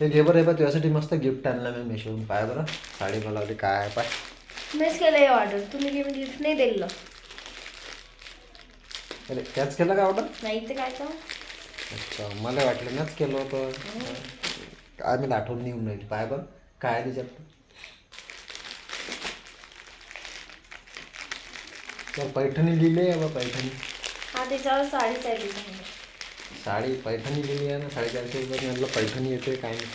ते घे बरं हे बघ तुझ्यासाठी मस्त गिफ्ट आणलं मी मिशोन पाय बरं साडी मला वाटली काय आहे पाय. मीच केलं हे ऑर्डर तुम्ही काही गिफ्ट नाही दिलं अरे त्याच केलं का ऑर्डर नाही तर काय तर. अच्छा मला वाटलं नाच केलं होतं. काय मी आठवण नाही येऊन राहिली. पाय बरं काय आहे त्याच्यात? तर पैठणी लिहिली पैठणी. हा त्याच्यावर साडीच आहे साडी पैठणी लिहिली आहे ना साडेचारशे रुपये म्हटलं पैठणी येते काय नाही.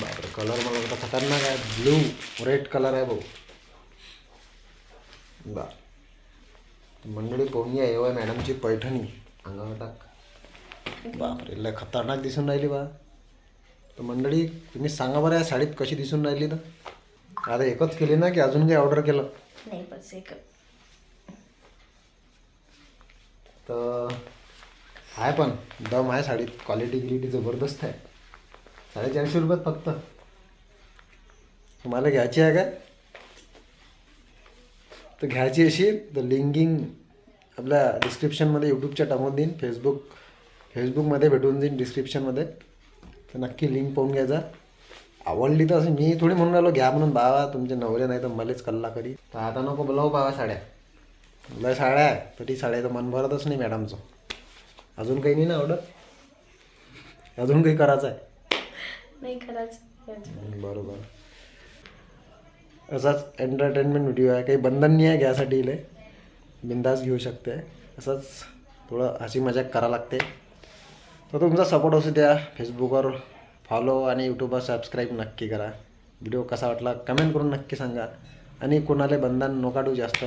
बापरे कलर मला वाटतं खतरनाक आहे. ब्लू रेड कलर आहे भाऊ बा. मंडळी पाहून आहे एवढ्या मॅडमची पैठणी. अंगावर टाक. बापरे लय खतरनाक दिसून राहिली बा. तर मंडळी तुम्ही सांगा बरं या साडीत कशी दिसून राहिली तर? आता एकच केली ना की अजून काही ऑर्डर केलं? नाही बस एकच. तर आहे पण दम आहे साडीत. क्वालिटी गिलिटी जबरदस्त आहे. साडेचारशे रुपयात फक्त. तुम्हाला घ्यायची आहे काय? तर घ्यायची अशी तर लिंकिंग आपल्या डिस्क्रिप्शनमध्ये यूट्यूबच्या टाकून देईन. फेसबुक फेसबुकमध्ये भेटून जाईन डिस्क्रिप्शनमध्ये तर नक्की लिंक पाहून घ्यायचा आवडली तर असं मी थोडी म्हणून राहिलो घ्या म्हणून. बाबा तुमचे नवरे नाही तर मलाच कल्ला करी. तर आता नको बोलावू बाबा साड्या. लय साड्या आहे तरी साड्या तर मन भरतच नाही मॅडमचं. अजून काही नाही ना ऑर्डर अजून काही करायचं आहे? नाही खरंच बरोबर. असाच एंटरटेनमेंट व्हिडिओ आहे. काही बंधन नाही आहे घ्यासाठी इले. बिंदास घेऊ शकते. असंच थोडं हसी मजाक करा लागते. तर तुमचा सपोर्ट असू द्या. फेसबुकवर फॉलो आणि यूट्यूबवर सबस्क्राईब नक्की करा. व्हिडिओ कसा वाटला? कमेंट करून नक्की सांगा. आणि कोणाला बंधन नो काढू जास्त.